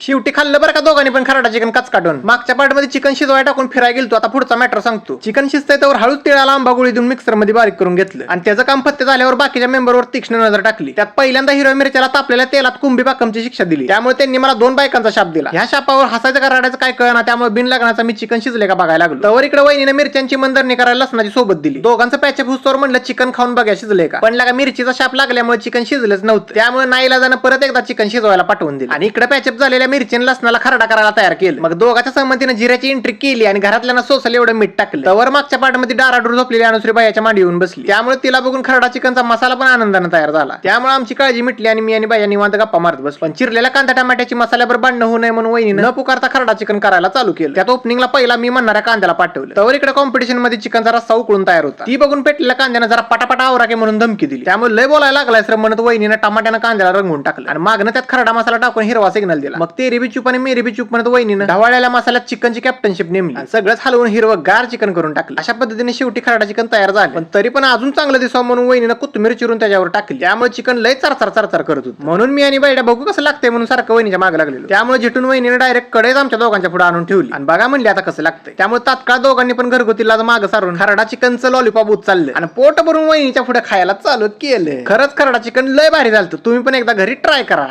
शेवटी खाल्लं बरं का दोघांनी पण खराटा चिकन काच काढून. मागच्या पार्टमध्ये चिकन शिजवाय टाकून फिरायला गेलो आता पुढचा मॅटर सांगतो. चिकन शिजतंय त्यावर हळूच तिळाला आंबा गोळी देऊन मिक्सरमध्ये बारीक करून घेतलं. आणि त्याचं काम फत्ते झाल्यावर बाकीच्या मेंबरवर तीक्ष्ण नजर टाकली. त्यात पहिल्यांदा हिरो मिरच्याला तापलेल्या तेलात कुंभी बाकमची शिक्षा दिली. त्यामुळे त्यांनी मला दोन बायकांचा शाप दिला. ह्या शापावर हसायचं का रडायचं काय कळना त्यामुळे बिन लग्नाचा मी चिकन शिजले का बघायला लागलो. तवर इकडे वहिनीने मिरच्यांची मंदरणी करायला लसणाची सोबत दिली. दोघांचं पॅचअप हुसतोवर म्हणलं चिकन खाऊन बघा शिजले का? पण लागा मिरचीचा शाप लागल्यामुळे चिकन शिजलंच नव्हतं. त्यामुळे नाईला जाणं परत एकदा चिकन शिजवायला पाठवून दिलं. आणि इकडे पॅचअप झालेल्या मिरचीने लसणाला खरडा करायला तयार केलं. मग दोघाच्या संमतीने जिऱ्याची एंट्री केली आणि घरातल्यानं सोसल एवढं मीठ टाकलं. तवर मागच्या पाठमध्ये डाराडूर झोपलेली अनुश्री बायाच्या मांडी येऊन बसली. त्यामुळे तिला बघून खरडा चिकनचा मसाला पण आनंदाने तयार झाला. त्यामुळे आमची काळजी मिटली आणि मी आणि बाया निवांत गप्पा मारत बसलो. पण चिरलेल्या कांदा टमाट्याची मसाल्यावर बांधणं होऊ नये म्हणून वहिनीनं न पुकारता खरडा चिकन करायला चालू केलं. त्यात ओपनिंगला पहिला मी म्हणणाऱ्या कांद्याला पाठवलं. तवर इकडे कॉम्पिटिशनमध्ये चिकनचा रस्सा उकळून तयार होता. ती बघून पेटलेल्या कांद्यानं जरा पटापटा आवराके म्हणून धमकी दिली. त्यामुळे लय बोलायला लागलाय सर म्हणत वहिनीनं टमाट्यानं कांद्याला रंगून टाकलं. आणि मागणं त्यात खरडा मसाला टाकून हिरवा सिग्नल दिला. मग तेरी बी चूप आणि मेरी बी चूप म्हणत वहिनीनं ढवाळलेल्या मसाल्यात चिकनची कॅप्टनशिप नेमली. सगळंच हलवून हिरवं गार चिकन करून टाकलं. अशा पद्धतीने शेवटी खरडा चिकन तयार झालं. पण तरी पण अजून चांगलं दिसावं म्हणून वहिनीनं कोथिंबीर चिरून त्याच्यावर टाकली. त्यामुळे चिकन लय चरचर चरचर करत होतं. म्हणून मी आणि बायडा बघू कसं लागतंय म्हणून सारखं वहिनीच्या मागे लागलेलो. त्यामुळे झिटून वहिनीने डायरेक्ट कडेच आमच्या दोघांच्या पुढे आणून ठेवली. आणि बघा म्हणली आता कसं लागतंय. त्यामुळे तात्काळ दोघांनी पण घरगुतीला मागं सारून खरडा चिकनचं लॉलीपॉप उचललं. आणि पोट भरून वहिनीच्या पुढे खायला चालू केलं. खरंच खरडा चिकन लय भारी झालं तुम्ही पण एकदा घरी ट्राय करा.